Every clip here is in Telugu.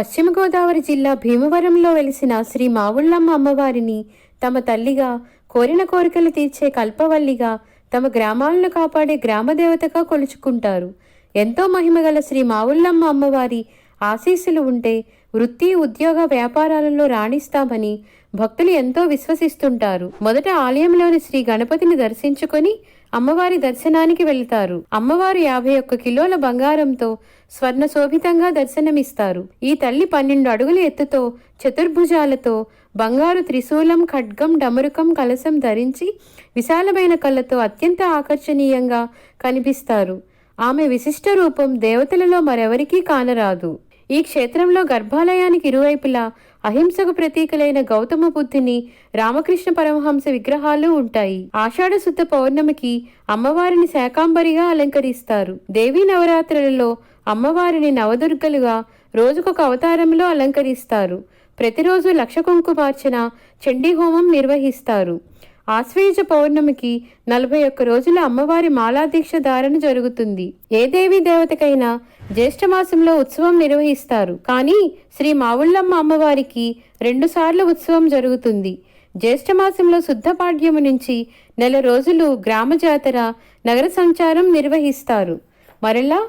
పశ్చిమ గోదావరి జిల్లా భీమవరంలో వెలిసిన శ్రీ మావుళ్ళమ్మ అమ్మవారిని తమ తల్లిగా కోరిన కోరికలు తీర్చే కల్పవల్లిగా తమ గ్రామాలను కాపాడే గ్రామదేవతగా కొలుచుకుంటారు. ఎంతో మహిమగల శ్రీ మావుళ్ళమ్మ అమ్మవారి ఆశీస్సులు ఉంటే వృత్తి ఉద్యోగ వ్యాపారాలలో రాణిస్తామని భక్తులు ఎంతో విశ్వసిస్తుంటారు. మొదట ఆలయంలోని శ్రీ గణపతిని దర్శించుకొని అమ్మవారి దర్శనానికి వెళ్తారు. అమ్మవారు యాభై ఒక్క కిలోల బంగారంతో స్వర్ణ శోభితంగా దర్శనమిస్తారు. ఈ తల్లి పన్నెండు అడుగుల ఎత్తుతో చతుర్భుజాలతో బంగారు త్రిశూలం ఖడ్గం డమరుకం కలశం ధరించి విశాలమైన కళ్ళతో అత్యంత ఆకర్షణీయంగా కనిపిస్తారు. ఆమె విశిష్ట రూపం దేవతలలో మరెవరికీ కానరాదు. ఈ క్షేత్రంలో గర్భాలయానికి ఇరువైపులా అహింసకు ప్రతీకలైన గౌతమ బుద్ధుని రామకృష్ణ పరమహంస విగ్రహాలు ఉంటాయి. ఆషాఢ శుద్ధ పౌర్ణమికి అమ్మవారిని శాకాంబరిగా అలంకరిస్తారు. దేవీ నవరాత్రులలో అమ్మవారిని నవదుర్గలుగా రోజుకొక అవతారంలో అలంకరిస్తారు. ప్రతిరోజు లక్ష కుంకుమార్చన చండీ హోమం నిర్వహిస్తారు. ఆశ్వేజ పౌర్ణమికి నలభై ఒక్క రోజుల అమ్మవారి మాలాదీక్ష ధారణ జరుగుతుంది. ఏ దేవి దేవతకైనా జ్యేష్ఠ మాసంలో ఉత్సవం నిర్వహిస్తారు. కానీ శ్రీ మావుళ్ళమ్మ అమ్మవారికి రెండుసార్లు ఉత్సవం జరుగుతుంది. జ్యేష్ఠమాసంలో శుద్ధపాడ్యము నుంచి నెల రోజులు గ్రామ జాతర నగర సంచారం నిర్వహిస్తారు. మరలా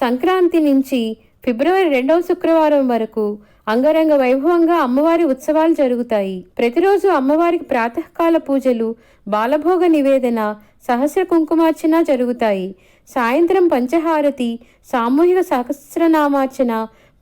సంక్రాంతి నుంచి ఫిబ్రవరి రెండవ శుక్రవారం వరకు అంగరంగ వైభవంగా అమ్మవారి ఉత్సవాలు జరుగుతాయి. ప్రతిరోజు అమ్మవారికి ప్రాతకాల పూజలు బాలభోగ నివేదన సహస్ర కుంకుమార్చన జరుగుతాయి. సాయంత్రం పంచహారతి సామూహిక సహస్రనామార్చన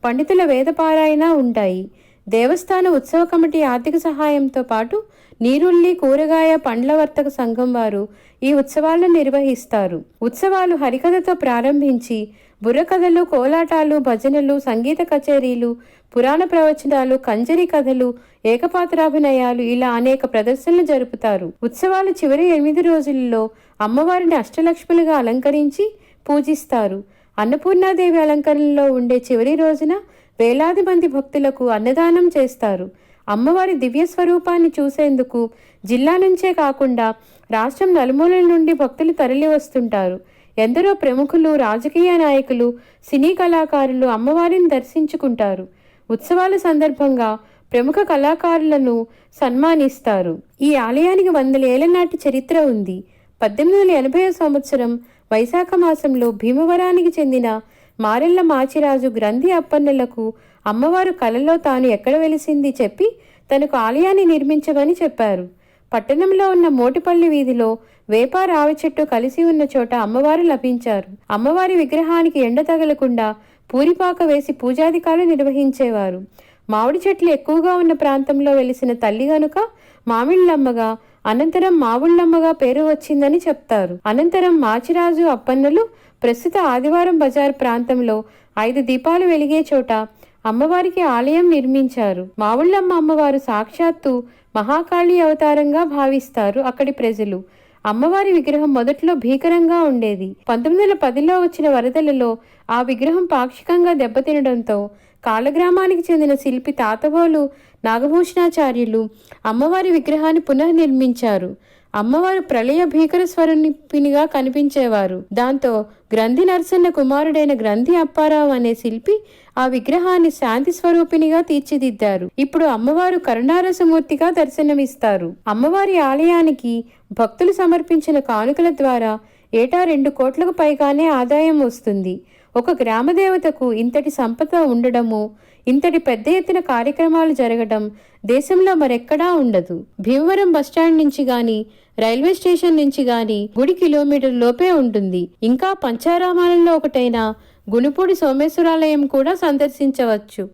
పండితుల వేదపారాయణ ఉంటాయి. దేవస్థాన ఉత్సవ కమిటీ ఆర్థిక సహాయంతో పాటు నీరుల్లి కూరగాయ పండ్ల వర్తక సంఘం వారు ఈ ఉత్సవాలను నిర్వహిస్తారు. ఉత్సవాలు హరికథతో ప్రారంభించి బుర్రకథలు కోలాటాలు భజనలు సంగీత కచేరీలు పురాణ ప్రవచనాలు కంజరి కథలు ఏకపాత్రాభినయాలు ఇలా అనేక ప్రదర్శనలు జరుపుతారు. ఉత్సవాలు చివరి ఎనిమిది రోజుల్లో అమ్మవారిని అష్టలక్ష్ములుగా అలంకరించి పూజిస్తారు. అన్నపూర్ణాదేవి అలంకరణలో ఉండే చివరి రోజున వేలాది మంది భక్తులకు అన్నదానం చేస్తారు. అమ్మవారి దివ్య స్వరూపాన్ని చూసేందుకు జిల్లా నుంచే కాకుండా రాష్ట్రం నలుమూలల నుండి భక్తులు తరలి వస్తుంటారు. ఎందరో ప్రముఖులు రాజకీయ నాయకులు సినీ కళాకారులు అమ్మవారిని దర్శించుకుంటారు. ఉత్సవాల సందర్భంగా ప్రముఖ కళాకారులను సన్మానిస్తారు. ఈ ఆలయానికి వందల ఏళ్ళ నాటి చరిత్ర ఉంది. పద్దెనిమిది వందల ఎనభై సంవత్సరం వైశాఖ మాసంలో భీమవరానికి చెందిన మారెళ్ళ మాచిరాజు గ్రంథి అప్పన్నలకు అమ్మవారు కలలో తాను ఎక్కడ వెలిసింది చెప్పి తనకు ఆలయాన్ని నిర్మించమని చెప్పారు. పట్టణంలో ఉన్న మోటిపల్లి వీధిలో వేప రావి చెట్టు కలిసి ఉన్న చోట అమ్మవారు లభించారు. అమ్మవారి విగ్రహానికి ఎండ తగలకుండా పూరిపాక వేసి పూజాధికారులు నిర్వహించేవారు. మామిడి చెట్లు ఎక్కువగా ఉన్న ప్రాంతంలో వెలిసిన తల్లి గనుక మామిళ్ళమ్మగా అనంతరం మావుళ్ళమ్మగా పేరు వచ్చిందని చెప్తారు. అనంతరం మాచిరాజు అప్పన్నలు ప్రస్తుత ఆదివారం బజార్ ప్రాంతంలో ఐదు దీపాలు వెలిగే చోట అమ్మవారికి ఆలయం నిర్మించారు. మావుళ్ళమ్మ అమ్మవారు సాక్షాత్తు మహాకాళి అవతారంగా భావిస్తారు అక్కడి ప్రజలు. అమ్మవారి విగ్రహం మొదట్లో భీకరంగా ఉండేది. పంతొమ్మిది వందల పదిలో వచ్చిన వరదలలో ఆ విగ్రహం పాక్షికంగా దెబ్బతినడంతో కాలగ్రామానికి చెందిన శిల్పి తాతబోలు నాగభూషణాచార్యులు అమ్మవారి విగ్రహాన్ని పునర్నిర్మించారు అమ్మవారు ప్రళయ భీకర స్వరూపినిగా కనిపించేవారు. దాంతో గ్రంథి నరసన్న కుమారుడైన గ్రంథి అప్పారావు అనే శిల్పి ఆ విగ్రహాన్ని శాంతి స్వరూపినిగా తీర్చిదిద్దారు. ఇప్పుడు అమ్మవారు కరుణారసమూర్తిగా దర్శనమిస్తారు. అమ్మవారి ఆలయానికి భక్తులు సమర్పించిన కానుకల ద్వారా ఏటా రెండు కోట్లకు పైగానే ఆదాయం వస్తుంది. ఒక గ్రామదేవతకు ఇంతటి సంపద ఉండడము ఇంతటి పెద్ద ఎత్తున కార్యక్రమాలు జరగడం దేశంలో మరెక్కడా ఉండదు. భీమవరం బస్టాండ్ నుంచి గాని రైల్వే స్టేషన్ నుంచి గాని గుడి కిలోమీటర్ లోపే ఉంటుంది. ఇంకా పంచారామాలలో ఒకటైన గుణపూడి సోమేశ్వరాలయం కూడా సందర్శించవచ్చు.